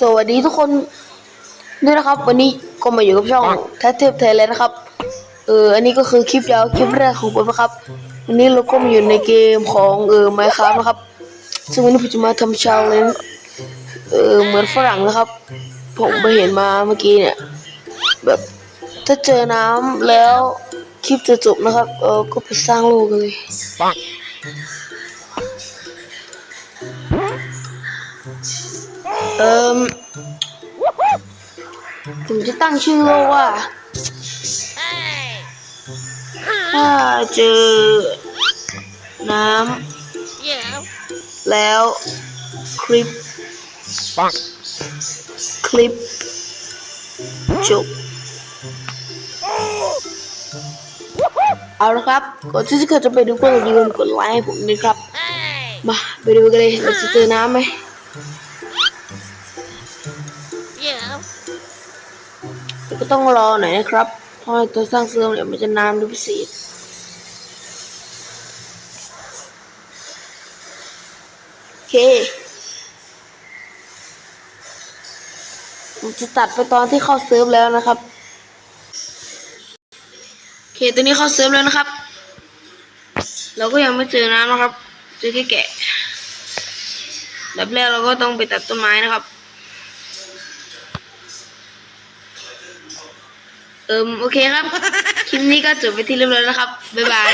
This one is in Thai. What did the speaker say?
สวัสดีทุกคนด้วยนะครับ วันนี้ก็มาอยู่กับช่องแทเทพไทยแล้วนะครับเอออันนี้ก็คือคลิปยาวคลิปแรกของผมนะครับวันนี้เราก็มาอยู่ในเกมของเออไมค์ครับนะครับ ซึ่งวันนี้ผมจะมาทำชาเลนจ์เออเหมือนฝรั่งนะครับ ผมไปเห็นมาเมื่อกี้เนี่ยแบบถ้าเจอน้ำแล้วคลิปจะจบนะครับ เออก็ไปสร้างโลกกันเลย เอิมผมจะตั้งชื่อโลกว่า ถ้าเจอ น้ำแล้ว คลิป คลิป จบ เอาละครับ ก่อนที่จะเกิดจะไปดูก็อย่าลืมกดไลค์ให้ผมด้วยครับ มา ไปดูกันเลยเราจะเจอน้ำไหม แต่ก็ต้องรอหน่อยนะครับ เพราะตัวสร้างเสริมเนี่ยมันจะนานดูพิเศษโอเคจะตัดไปตอนที่เข้าเซิร์ฟแล้วนะครับโอเคตอนนี้เข้าเซิร์ฟแล้วนะครับ เราก็ยังไม่เจอน้ำนะครับ เจอแค่แกะ แบบแรกเราก็ต้องไปตัดต้นไม้นะครับ เอิมโอเคครับ คลิปนี้ก็จบไปที่เรียบร้อยแล้วครับ บ๊ายบาย